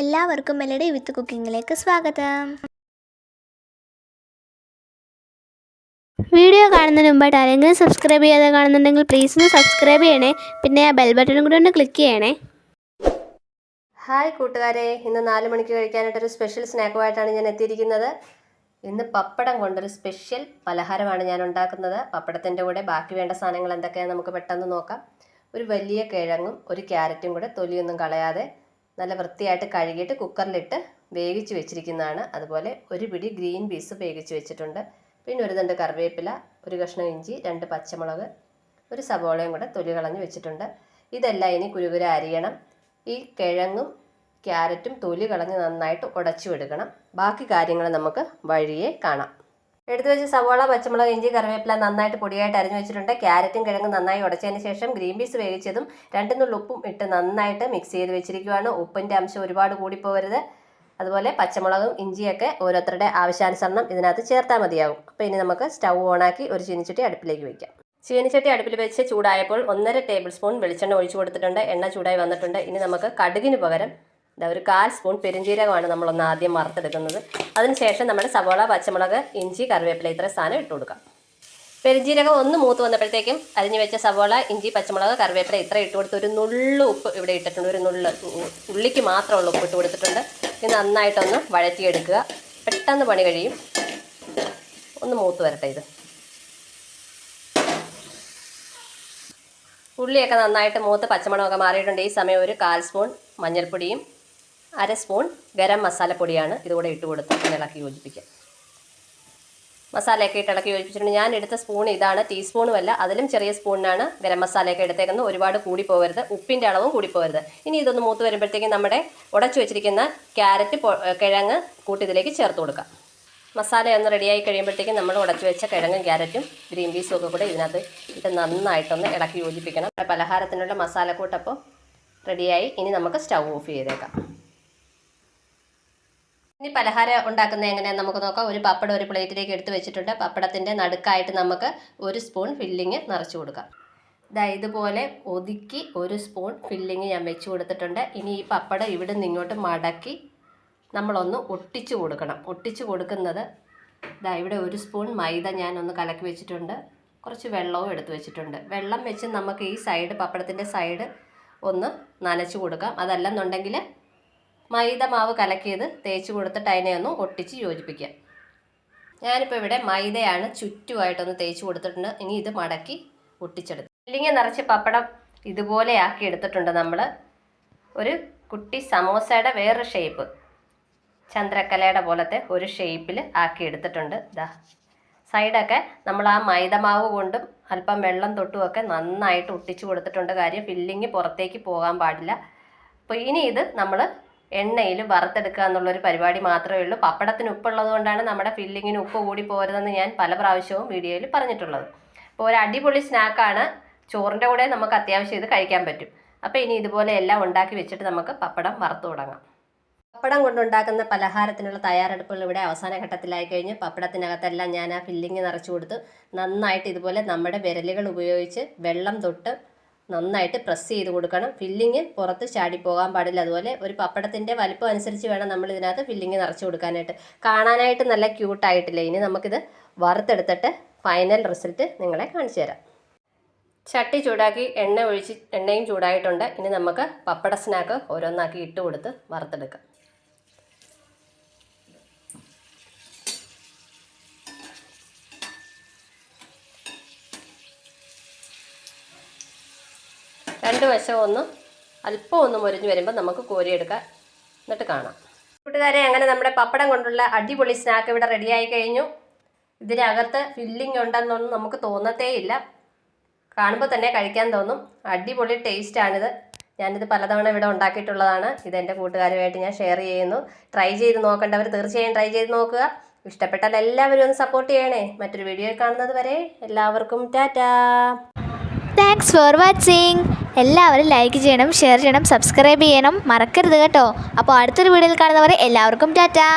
എല്ലാവർക്കും മെലഡി വിത്ത് കുക്കിങ്ങിലേക്ക് സ്വാഗതം. വീഡിയോ കാണുന്നതിന് മുമ്പായിട്ട് ആരെങ്കിലും സബ്സ്ക്രൈബ് ചെയ്യാതെ കാണുന്നുണ്ടെങ്കിൽ പ്ലീസ് ഒന്ന് സബ്സ്ക്രൈബ് ചെയ്യണേ. പിന്നെ ആ ബെൽ ബട്ടണും കൂടി ഒന്ന് ക്ലിക്ക് ചെയ്യണേ. ഹായ് കൂട്ടുകാരെ ഇന്ന് നാല് മണിക്ക് കഴിക്കാനായിട്ടൊരു സ്പെഷ്യൽ സ്നാക്കുമായിട്ടാണ് ഞാൻ എത്തിയിരിക്കുന്നത്. ഇന്ന് പപ്പടം കൊണ്ടൊരു സ്പെഷ്യൽ പലഹാരമാണ് ഞാൻ ഉണ്ടാക്കുന്നത്. പപ്പടത്തിന്റെ കൂടെ ബാക്കി വേണ്ട സാധനങ്ങൾ എന്തൊക്കെയാണെന്ന് നമുക്ക് പെട്ടെന്ന് നോക്കാം. ഒരു വലിയ കിഴങ്ങും ഒരു ക്യാരറ്റും കൂടെ തൊലിയൊന്നും കളയാതെ നല്ല വൃത്തിയായിട്ട് കഴുകിയിട്ട് കുക്കറിലിട്ട് വേവിച്ച് വെച്ചിരിക്കുന്നതാണ്. അതുപോലെ ഒരു പിടി ഗ്രീൻ പീസ് വേവിച്ച് വെച്ചിട്ടുണ്ട്. പിന്നെ ഒരു തണ്ട് കറിവേപ്പില ഒരു കഷ്ണം ഇഞ്ചി രണ്ട് പച്ചമുളക് ഒരു സവോളയും കൂടെ തൊലി കളഞ്ഞ് വെച്ചിട്ടുണ്ട്. ഇതെല്ലാം ഇനി കുരുകുര അരിയണം. ഈ കിഴങ്ങും ക്യാരറ്റും തൊലി കളഞ്ഞ് നന്നായിട്ട് ഉടച്ചു എടുക്കണം ബാക്കി കാര്യങ്ങൾ നമുക്ക് വഴിയെ കാണാം. എടുത്തു വെച്ച് സവാള പച്ചമുളക് ഇഞ്ചി കറിവേപ്പില നന്നായിട്ട് പൊടിയായിട്ട് അരിഞ്ഞു വെച്ചിട്ടുണ്ട്. ക്യാരറ്റും കിഴങ്ങും നന്നായി ഉടച്ചതിന് ശേഷം ഗ്രീൻ പീസ് വേവിച്ചതും രണ്ട് ഉപ്പും ഇട്ട് നന്നായിട്ട് മിക്സ് ചെയ്ത് വെച്ചിരിക്കുകയാണ് ഉപ്പിന്റെ അംശം ഒരുപാട് കൂടിപ്പോകരുത്. അതുപോലെ പച്ചമുളകും ഇഞ്ചിയൊക്കെ ഓരോരുത്തരുടെ ആവശ്യാനുസരണം ഇതിനകത്ത് ചേർത്താൽ മതിയാകും അപ്പോൾ ഇനി നമുക്ക് സ്റ്റൗ ഓണാക്കി ഒരു ചീനിച്ചട്ടി അടുപ്പിലേക്ക് വയ്ക്കാം ചീനിച്ചട്ടി അടുപ്പിൽ വെച്ച് ചൂടായപ്പോൾ ഒന്നര ടേബിൾ സ്പൂൺ വെളിച്ചെണ്ണ ഒഴിച്ചു കൊടുത്തിട്ടുണ്ട്. എണ്ണ ചൂടായി വന്നിട്ടുണ്ട്. ഇനി നമുക്ക് കടുകിന് പകരം ഇതാ ഒരു കാൽ സ്പൂൺ പെരുംജീരകമാണ് നമ്മളൊന്ന് ആദ്യം വറുത്തെടുക്കുന്നത്. അതിനുശേഷം നമ്മൾ സവോള പച്ചമുളക് ഇഞ്ചി കറിവേപ്പില ഇത്ര സാധനം ഇട്ട് കൊടുക്കാം. പെരുംജീരകം ഒന്ന് മൂത്ത് വന്നപ്പോഴത്തേക്കും അരിഞ്ഞു വെച്ച സവോള ഇഞ്ചി പച്ചമുളക് കറിവേപ്പില ഇത്ര ഇട്ട് കൊടുത്ത് ഒരു നുള്ളു ഉപ്പ് ഇവിടെ ഇട്ടിട്ടുണ്ട്. ഒരു നുള്ളു ഉള്ളിക്ക് മാത്രമുള്ള ഉപ്പ് ഇട്ട് കൊടുത്തിട്ടുണ്ട്. ഇത് നന്നായിട്ടൊന്ന് വഴറ്റിയെടുക്കുക. പെട്ടെന്ന് പണി കഴിയും. ഒന്ന് മൂത്ത് വരട്ടെ ഇത്. ഉള്ളിയൊക്കെ നന്നായിട്ട് മൂത്ത് പച്ചമുളകൊക്കെ മാറിയിട്ടുണ്ട്. ഈ സമയം ഒരു കാൽ സ്പൂൺ മഞ്ഞൾപ്പൊടിയും അര സ്പൂൺ ഗരം മസാലപ്പൊടിയാണ് ഇതുകൂടെ ഇട്ട് കൊടുത്ത് ഇളക്കി യോജിപ്പിക്കുക. മസാലയൊക്കെ ഇട്ട് ഇളക്കി യോജിപ്പിച്ചിട്ടുണ്ട്. ഞാൻ എടുത്ത സ്പൂൺ ഇതാണ്. ടീസ്പൂണുമല്ല അതിലും ചെറിയ സ്പൂണിനാണ് ഗരം മസാലയൊക്കെ എടുത്തേക്കുന്നത്. ഒരുപാട് കൂടി പോകരുത്. ഉപ്പിന്റെ അളവും കൂടി പോകരുത്. ഇനി ഇതൊന്ന് മൂത്ത് വരുമ്പോഴത്തേക്കും നമ്മുടെ ഉടച്ചു വെച്ചിരിക്കുന്ന ക്യാരറ്റ് കിഴങ്ങ് കൂട്ടി ഇതിലേക്ക് ചേർത്ത് കൊടുക്കാം. മസാല ഒന്ന് റെഡിയായി കഴിയുമ്പോഴത്തേക്കും നമ്മൾ ഉടച്ചു വെച്ച കിഴങ്ങും ക്യാരറ്റും ഗ്രീൻ പീസും ഒക്കെ കൂടെ ഇതിനകത്ത് ഇട്ട് നന്നായിട്ടൊന്ന് ഇളക്കി യോജിപ്പിക്കണം. പലഹാരത്തിനുള്ള മസാലക്കൂട്ടപ്പോൾ റെഡിയായി. ഇനി നമുക്ക് സ്റ്റൗ ഓഫ് ചെയ്തേക്കാം. ഇനി പലഹാരം ഉണ്ടാക്കുന്നത് എങ്ങനെയാണെന്ന് നമുക്ക് നോക്കാം. ഒരു പപ്പടം ഒരു പ്ലേറ്റിലേക്ക് എടുത്ത് വെച്ചിട്ടുണ്ട്. പപ്പടത്തിന്റെ നടുക്കായിട്ട് നമുക്ക് ഒരു സ്പൂൺ ഫില്ലിങ് നിറച്ചു കൊടുക്കാം. ഇതാ ഇതുപോലെ ഒതുക്കി ഒരു സ്പൂൺ ഫില്ലിങ് ഞാൻ വെച്ച് കൊടുത്തിട്ടുണ്ട്. ഇനി ഈ പപ്പടം ഇവിടെ നിന്ന് ഇങ്ങോട്ട് മടക്കി നമ്മളൊന്ന് ഒട്ടിച്ചു കൊടുക്കണം. ഒട്ടിച്ചു കൊടുക്കുന്നത് ഇതാ ഇവിടെ ഒരു സ്പൂൺ മൈദ ഞാനൊന്ന് കലക്കി വെച്ചിട്ടുണ്ട്. കുറച്ച് വെള്ളവും എടുത്ത് വെച്ചിട്ടുണ്ട്. വെള്ളം വെച്ച് നമുക്ക് ഈ സൈഡ് പപ്പടത്തിന്റെ സൈഡ് ഒന്ന് നനച്ച് കൊടുക്കാം. അതല്ലെന്നുണ്ടെങ്കിൽ മൈദ മാവ് കലക്കിയത് തേച്ച് കൊടുത്തിട്ട് അതിനെ ഒന്ന് ഒട്ടിച്ച് യോജിപ്പിക്കുക. ഞാനിപ്പോൾ ഇവിടെ മൈദയാണ് ചുറ്റുമായിട്ടൊന്ന് തേച്ച് കൊടുത്തിട്ടുണ്ട്. ഇനി ഇത് മടക്കി ഒട്ടിച്ചെടുത്തു. ഫില്ലിങ് നിറച്ച് പപ്പടം ഇതുപോലെ ആക്കി എടുത്തിട്ടുണ്ട് നമ്മൾ ഒരു കുട്ടി സമോസയുടെ വേറൊരു ഷേപ്പ് ചന്ദ്രക്കലയുടെ പോലത്തെ ഒരു ഷേപ്പിൽ ആക്കി എടുത്തിട്ടുണ്ട്. ഇതാ സൈഡൊക്കെ നമ്മൾ ആ മൈദമാവ് കൊണ്ടും അല്പം വെള്ളം തൊട്ടുമൊക്കെ നന്നായിട്ട് ഒട്ടിച്ചു കൊടുത്തിട്ടുണ്ട് കാര്യം. ഫില്ലിങ് പുറത്തേക്ക് പോകാൻ പാടില്ല. അപ്പോൾ ഇനി ഇത് നമ്മൾ എണ്ണയിൽ വറുത്തെടുക്കുക എന്നുള്ളൊരു പരിപാടി മാത്രമേ ഉള്ളൂ. പപ്പടത്തിന് ഉപ്പുള്ളത് കൊണ്ടാണ് നമ്മുടെ ഫില്ലിങ്ങിന് ഉപ്പ് കൂടി പോരുതെന്ന് ഞാൻ പല പ്രാവശ്യവും വീഡിയോയിൽ പറഞ്ഞിട്ടുള്ളത്. അപ്പോൾ ഒരു അടിപൊളി സ്നാക്കാണ്. ചോറിന്റെ കൂടെ നമുക്ക് അത്യാവശ്യം ഇത് കഴിക്കാൻ പറ്റും. അപ്പോൾ ഇനി ഇതുപോലെ എല്ലാം ഉണ്ടാക്കി വെച്ചിട്ട് നമുക്ക് പപ്പടം വറുത്ത് തുടങ്ങാം. പപ്പടം കൊണ്ടുണ്ടാക്കുന്ന പലഹാരത്തിനുള്ള തയ്യാറെടുപ്പുകൾ ഇവിടെ അവസാന ഘട്ടത്തിലായി കഴിഞ്ഞ് പപ്പടത്തിനകത്തെല്ലാം ഞാൻ ആ ഫില്ലിങ് നിറച്ചു കൊടുത്ത് നന്നായിട്ട് ഇതുപോലെ നമ്മുടെ വിരലുകൾ ഉപയോഗിച്ച് വെള്ളം തൊട്ട് നന്നായിട്ട് പ്രസ് ചെയ്ത് കൊടുക്കണം. ഫില്ലിങ് പുറത്ത് ചാടി പോകാൻ പാടില്ല. അതുപോലെ ഒരു പപ്പടത്തിന്റെ വലിപ്പം അനുസരിച്ച് വേണം നമ്മൾ ഇതിനകത്ത് ഫില്ലിങ് നിറച്ച് കൊടുക്കാനായിട്ട്. കാണാനായിട്ട് നല്ല ക്യൂട്ടായിട്ടില്ല ഇനി നമുക്കിത് വറുത്തെടുത്തിട്ട് ഫൈനൽ റിസൾട്ട് നിങ്ങളെ കാണിച്ചു തരാം. ചട്ടി ചൂടാക്കി എണ്ണ ഒഴിച്ച് എണ്ണയും ചൂടായിട്ടുണ്ട്. ഇനി നമുക്ക് പപ്പട സ്നാക്ക് ഓരോന്നാക്കി ഇട്ട് കൊടുത്ത് വറുത്തെടുക്കാം. രണ്ട് വശവും ഒന്ന് അല്പം ഒന്ന് മുരിഞ്ഞ് വരുമ്പോൾ നമുക്ക് കോരിയെടുക്കാം. എന്നിട്ട് കാണാം. കൂട്ടുകാരെ അങ്ങനെ നമ്മുടെ പപ്പടം കൊണ്ടുള്ള അടിപൊളി സ്നാക്ക് ഇവിടെ റെഡിയായി കഴിഞ്ഞു. ഇതിനകത്ത് ഫില്ലിംഗ് ഉണ്ടെന്നൊന്നും നമുക്ക് തോന്നത്തേയില്ല. കാണുമ്പോൾ തന്നെ കഴിക്കാൻ തോന്നും. അടിപൊളി ടേസ്റ്റാണിത് ഞാനിത് പലതവണ ഇവിടെ ഉണ്ടാക്കിയിട്ടുള്ളതാണ്. ഇത് എന്റെ കൂട്ടുകാരുമായിട്ട് ഞാൻ ഷെയർ ചെയ്യുന്നു. ട്രൈ ചെയ്ത് നോക്കേണ്ടവർ തീർച്ചയായും ട്രൈ ചെയ്ത് നോക്കുക. ഇഷ്ടപ്പെട്ടാൽ എല്ലാവരും ഒന്ന് സപ്പോർട്ട് ചെയ്യണേ. മറ്റൊരു വീഡിയോ കാണുന്നത് വരെ എല്ലാവർക്കും ടാറ്റാ. താങ്ക്സ് ഫോർ വാച്ചിങ് എല്ലാവരും ലൈക്ക് ചെയ്യണം ഷെയർ ചെയ്യണം സബ്സ്ക്രൈബ് ചെയ്യണം. മറക്കരുത് കേട്ടോ. അപ്പോൾ അടുത്തൊരു വീഡിയോയിൽ കാണുന്നവരെ എല്ലാവർക്കും ടാറ്റാ.